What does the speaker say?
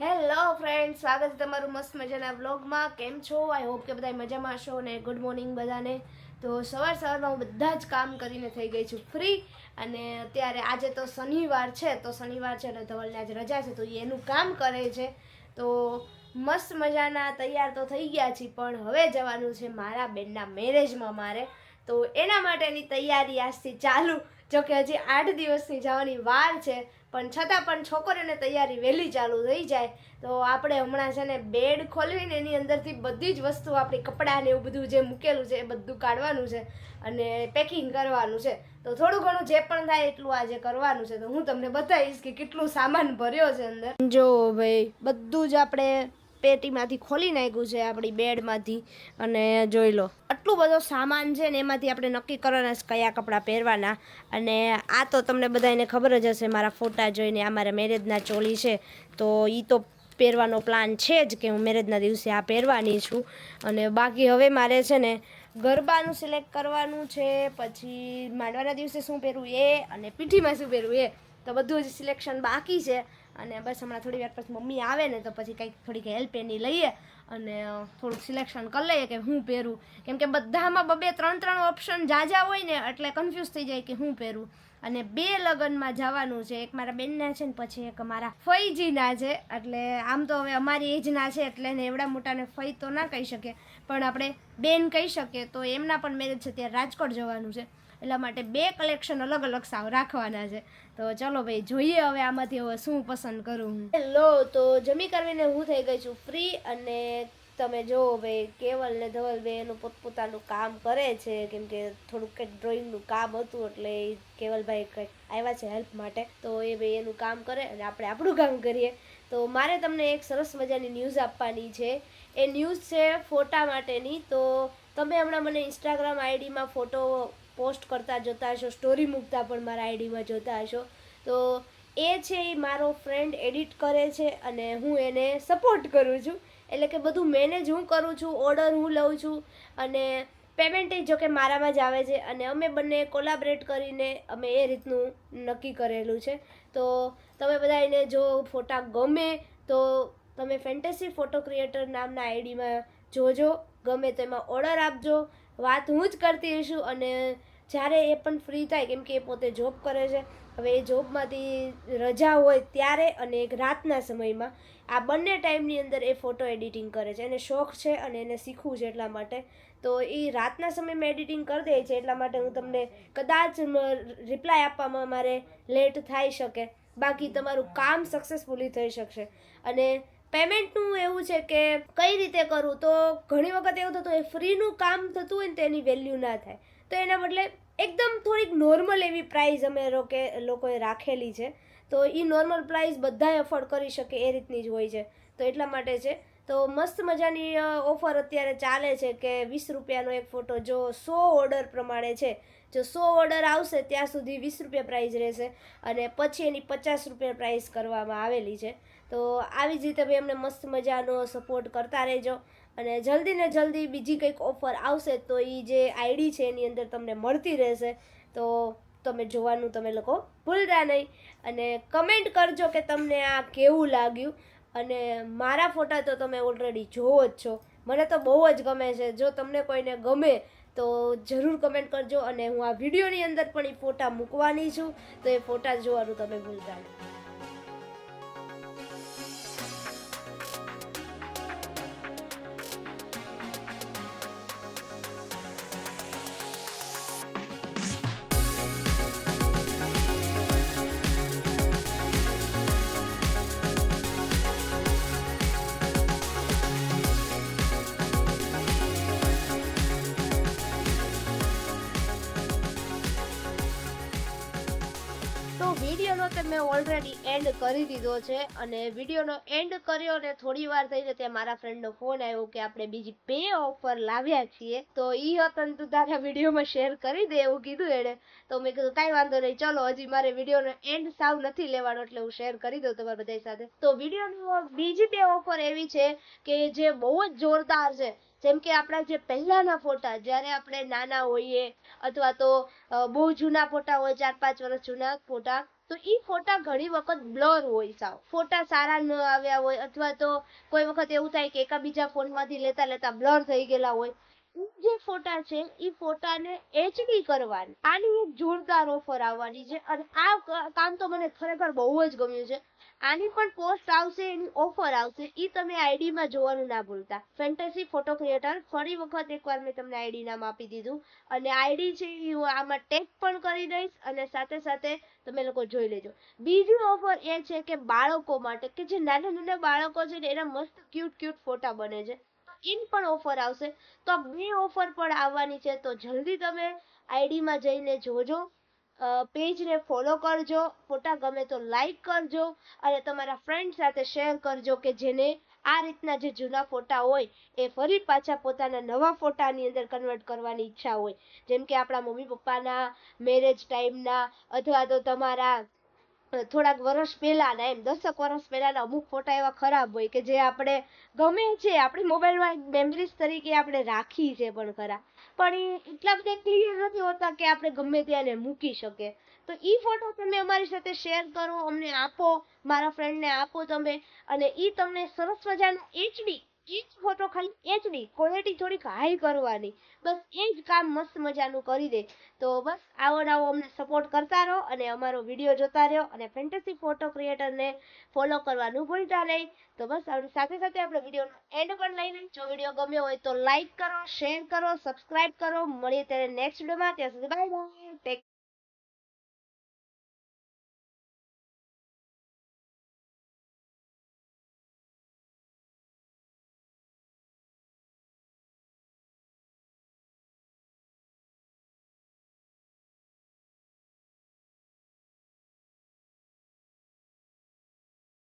Hello friend સ્વાગત છે તમારું મસ્ત મજાના વ્લોગમાં કેમ છો? આઈ હોપ કે બધા મજામાં હશો અને ગુડ મોર્નિંગ બધાને. તો સવાર સવારમાં હું બધા જ કામ કરીને થઈ ગઈ છું ફ્રી અને અત્યારે આજે તો શનિવાર છે, તો શનિવાર છે અને ધવલને આજે રજા છે, તો એનું કામ કરે છે. તો મસ્ત મજાના તૈયાર તો થઈ ગયા છીએ, પણ હવે જવાનું છે મારા બેનના મેરેજમાં મારે. તો એના માટેની તૈયારી આજથી ચાલુ. જો કે હજી આઠ દિવસની જવાની વાર છે, પણ છતાં પણ છોકરીઓને તૈયારી વહેલી ચાલુ થઈ જાય. તો આપણે હમણાં છે ને બેડ ખોલવીને એની અંદરથી બધી જ વસ્તુ આપણી કપડાં ને એવું બધું જે મૂકેલું છે એ બધું કાઢવાનું છે અને પેકિંગ કરવાનું છે. તો થોડું ઘણું જે પણ થાય એટલું આજે કરવાનું છે. તો હું તમને બતાવીશ કે કેટલું સામાન ભર્યો છે અંદર. જો ભાઈ, બધું જ આપણે પેટીમાંથી ખોલી નાખ્યું છે આપણી બેડમાંથી. અને જોઈ લો, આટલું બધો સામાન છે ને એમાંથી આપણે નક્કી કરવાના છે કયા કપડાં પહેરવાના. અને આ તો તમને બધાને ખબર જ હશે, મારા ફોટા જોઈને આ મારા મેરેજના ચોલી છે. તો એ તો પહેરવાનો પ્લાન છે જ કે હું મેરેજના દિવસે આ પહેરવાની છું. અને બાકી હવે મારે છે ને ગરબાનું સિલેક્ટ કરવાનું છે, પછી માંડવાના દિવસે શું પહેરવું એ અને પીઠીમાં શું પહેરવું એ. તો બધું જ સિલેક્શન બાકી છે. અને બસ હમણાં થોડી વાર પછી મમ્મી આવે ને તો પછી કંઈક થોડીક હેલ્પ એની લઈએ અને થોડુંક સિલેક્શન કરી લઈએ કે હું પહેરું. કેમ કે બધામાં બબે ત્રણ ત્રણ ઓપ્શન જાજા હોય ને એટલે કન્ફ્યુઝ થઈ જાય કે હું પહેરું. અને બે લગ્નમાં જવાનું છે. એક મારા બેનના છે ને પછી એક મારા ફઈજીના છે. એટલે આમ તો હવે અમારી એજના છે એટલે એને એવડા મોટાને ફઈ તો ના કહી શકીએ પણ આપણે બેન કહી શકીએ તો એમના પણ મેરેજ છે, ત્યારે રાજકોટ જવાનું છે. એટલા માટે બે કલેક્શન અલગ અલગ સાવ રાખવાના છે. તો ચલો ભાઈ, જોઈએ હવે આમાંથી હવે શું પસંદ કરું હેલો, તો જમી કરવીને હું થઈ ગઈ છું ફ્રી અને તમે જુઓ ભાઈ, કેવલ ને ધવલ બે એનું પોતપોતાનું કામ કરે છે, કેમ કે થોડુંક કંઈક ડ્રોઈંગનું કામ હતું એટલે એ કેવલભાઈ કંઈક આવ્યા છે હેલ્પ માટે. તો એ ભાઈ એનું કામ કરે અને આપણે આપણું કામ કરીએ. તો મારે તમને એક સરસ મજાની ન્યૂઝ આપવાની છે. એ ન્યૂઝ છે ફોટા માટેની. તો તમે હમણાં મને ઇન્સ્ટાગ્રામ આઈડીમાં ફોટો પોસ્ટ કરતા જોતા હશો સ્ટોરી મૂકતા પણ મારા આઈડીમાં જોતા હશો. તો એ છે એ મારો ફ્રેન્ડ એડિટ કરે છે અને હું એને સપોર્ટ કરું છું. એટલે કે બધું મેનેજ હું કરું છું ઓર્ડર હું લઉં છું અને પેમેન્ટ જો કે મારામાં જ આવે છે અને અમે બંને કોલાબરેટ કરીને અમે એ રીતનું નક્કી કરેલું છે. તો તમે બધા એને જો ફોટા ગમે તો તમે ફેન્ટેસી ફોટો ક્રિએટર નામના આઈડીમાં જોજો, ગમે તો એમાં ઓર્ડર આપજો. વાત હું જ કરતી હશું અને જ્યારે એ પણ ફ્રી થાય, કેમ કે એ પોતે જોબ કરે છે, હવે એ જોબમાંથી રજા હોય ત્યારે અને એક રાતના સમયમાં આ બંને ટાઈમની અંદર એ ફોટો એડિટિંગ કરે છે. એને શોખ છે અને એને શીખવું છે એટલા માટે. તો એ રાતના સમયમાં એડિટિંગ કરી દે છે એટલા માટે હું તમને કદાચ રિપ્લાય આપવામાં મારે લેટ થઈ શકે. બાકી તમારું કામ સક્સેસફુલી થઈ શકશે. અને પેમેન્ટનું એવું છે કે કઈ રીતે કરવું તો ઘણી વખત એવું થતું હોય ફ્રીનું કામ થતું હોય ને તેની વેલ્યુ ના થાય. તો એના બદલે એકદમ થોડીક નોર્મલ એવી પ્રાઇસ અમે રોકે, લોકોએ રાખેલી છે. તો એ નોર્મલ પ્રાઇસ બધાએ અફોર્ડ કરી શકે એ રીતની જ હોય છે. તો એટલા માટે છે. તો મસ્ત મજાની ઓફર અત્યારે ચાલે છે કે વીસ રૂપિયાનો એક ફોટો જો સો ઓર્ડર પ્રમાણે છે, જો સો ઓર્ડર આવશે ત્યાં સુધી વીસ રૂપિયા પ્રાઇસ રહેશે અને પછી એની પચાસ રૂપિયા પ્રાઇસ કરવામાં આવેલી છે. તો આવી જ રીતે ભાઈ અમને મસ્ત મજાનો સપોર્ટ કરતા રહેજો. અને જલ્દી ને જલ્દી બીજી કંઈક ઓફર આવશે તો એ જે આઈડી છે એની અંદર તમને મળતી રહેશે. તો તમે જોવાનું તમે લોકો ભૂલતા નહીં. અને કમેન્ટ કરજો કે તમને આ કેવું લાગ્યું. અને મારા ફોટા તો તમે ઓલરેડી જોવો જ છો. મને તો બહુ જ ગમે છે. જો તમને કોઈને ગમે તો જરૂર કમેન્ટ કરજો. અને હું આ વિડીયોની અંદર પણ એ ફોટા મૂકવાની છું. તો એ ફોટા જોવાનું તમે ભૂલતા નહીં. વિડીયોનો તે મેં ઓલરેડી એન્ડ કરી દીધો છે અને વિડીયોનો એન્ડ કર્યો ને થોડી વાર થઈ ને ત્યાં મારા ફ્રેન્ડનો ફોન આવ્યો કે આપણે બીજી બે ઓફર લાવ્યા છીએ. તો ઈ હતું તું તારા વિડીયોમાં શેર કરી દે એવું કીધું એણે. તો મેં કીધું કાંઈ વાંધો નહીં, ચલો હજી મારે વિડીયોનો એન્ડ સાવ નથી લેવાનો એટલે હું શેર કરી દઉં તમારા બધા સાથે. તો વિડીયોનો બીજી બે ઓફર એવી છે કે જે બહુ જ જોરદાર છે. જેમ કે આપણા જે પહેલાના ફોટા, જ્યારે આપણે નાના હોઈએ અથવા તો બહુ જૂના ફોટા હોય, ચાર પાંચ વર્ષ જૂના ફોટા, તો એ ફોટા ઘણી વખત બ્લર હોય સાવ ફોટા સારા ન આવ્યા હોય અથવા તો કોઈ વખત એવું થાય કે એકાબીજા ફોનમાંથી લેતા લેતા બ્લર થઈ ગયેલા હોય જે ફોટા છે એ ફોટાને એચડી કરવાની. આની એક જોરદાર ઓફર આવવાની છે અને આ કામ તો મને ખરેખર બહુ જ ગમ્યું છે. આની પણ પોસ્ટ આવશે, એની ઓફર આવશે એ તમે આઈડીમાં જોવાનું ના ભૂલતા. ફેન્ટસી ફોટો ક્રિએટર ફરી વખત એકવાર મેં તમને આઈડી નામ આપી દીધું. અને આઈડી છે એ હું આમાં ટેગ પણ કરી દઈશ અને સાથે સાથે તમે લોકો જોઈ લેજો. બીજી ઓફર એ છે કે બાળકો માટે, કે જે નાના નાના બાળકો છે ને, એના મસ્ત ક્યુટ ક્યુટ ફોટા બને છે. એની પણ ઓફર આવશે. તો બે ઓફર પણ આવવાની છે. તો જલ્દી તમે આઈડીમાં જઈને જોજો. પેજને ફોલો કરજો. ફોટા ગમે તો લાઈક કરજો. અને તમારા ફ્રેન્ડ સાથે શેર કરજો કે જેને આ રીતના જે જૂના ફોટા હોય, એ ફરી પાછા પોતાના નવા ફોટાની અંદર કન્વર્ટ કરવાની ઈચ્છા હોય. જેમ કે આપણા મમ્મી પપ્પાના મેરેજ ટાઈમના અથવા તો તમારા થોડાક વર્ષ પહેલાના એમ, દસક વર્ષ પહેલાના અમુક ફોટા એવા ખરાબ હોય કે જે આપણે ગમે છે, આપણી મોબાઈલમાં એક મેમરીઝ તરીકે આપણે રાખી છે પણ ખરા. પણ એ એટલા બધા ક્લિયર નથી હોતા કે આપણે ગમે ત્યાં એને મૂકી શકીએ. તો એ ફોટો તમે અમારી સાથે શેર કરો, અમને આપો, મારા ફ્રેન્ડને આપો તમે, અને એ તમને સરસ મજાના એચડી ઈ જ ફોટો ખાલી એચડી ક્વોલિટી થોડીક હાઈ કરવાની. બસ એ જ કામ મસ્ત મજાનું કરી દે. તો બસ આવો આવો અમને સપોર્ટ કરતા રહો અને અમારો વીડિયો જોતા રહ્યો અને ફેન્ટસી ફોટો ક્રિએટરને ફોલો કરવાનું ભૂલતા નહીં. તો બસ આપણી સાથે સાથે આપણે વિડીયોનો એન્ડ પણ લઈને જો વીડિયો ગમ્યો હોય તો લાઇક કરો શેર કરો સબસ્ક્રાઇબ કરો. મળીએ ત્યારે નેક્સ્ટ વિડીયોમાં ત્યાં સુધી બાય બાય ટેક